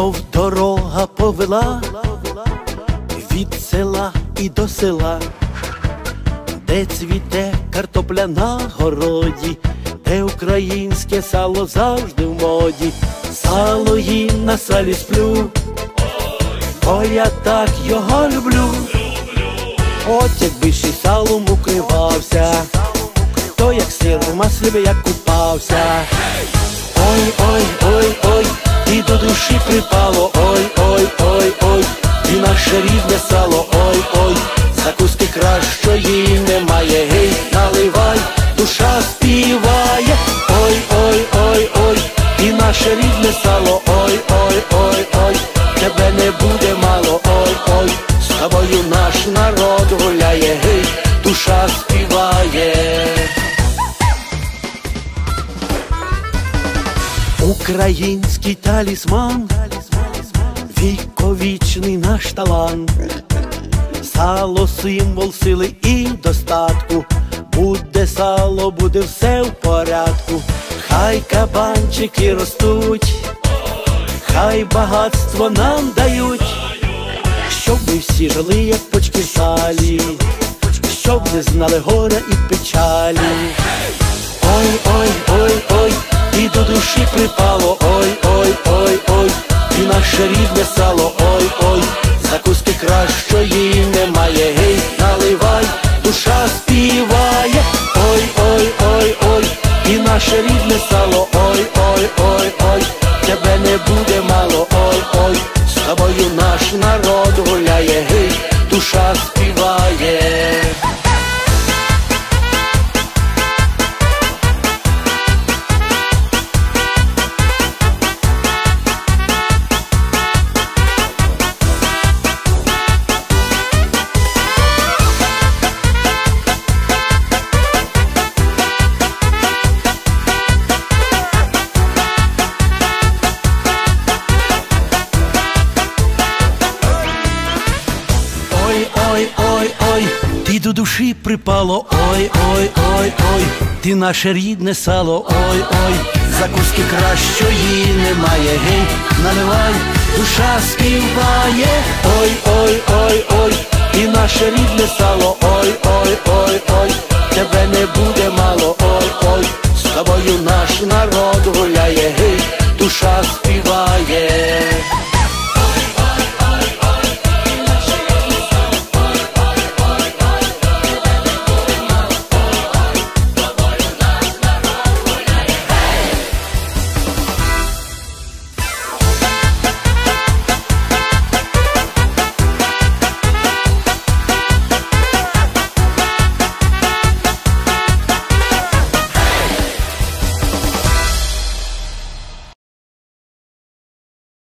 Знов дорога повела від села і до села, де цвіте картопля на городі, де українське сало завжди в моді, сало їм на салі сплю, бо я так його люблю. От якби ще салом укривався, то як сир у маслі я купався. Ой, ой, ой, ой, і до душі припало, ой, ой, ой, ой, і наше рідне сало, ой, ой, закуски кращої немає, гей, наливай, душа співає, ой, ой, ой, ой, і наше рідне сало, ой, ой, ой, ой, тебе не буде мало, ой, ой, з тобою наш народ Український талісман, віковічний наш талант, сало символ сили і достатку, буде сало, буде все в порядку, хай кабанчики ростуть, хай багатство нам дають, щоб ми всі жили, як почки салі, щоб не знали горя і печалі. Ой, ой, ой, до душі припало, ой, ой, ой, ой, і наше рідне сало, ой, ой, закуски кращої немає, гей, наливай, душа співає, ой, ой, ой, ой, і наше рідне сало, ой, ой, ой, ой, тебе не буде мало, ой, ой, з тобою наш народ Ой, ой, ой, ой, ти до душі припало, ой, ой, ой, ой, ти наше рідне сало, ой, ой, закуски кращої немає, гей, наливай, душа співає, ой, ой, ой, ой, і наше рідне сало, ой, ой, ой, ой, тебе не буде мало, ой, ой,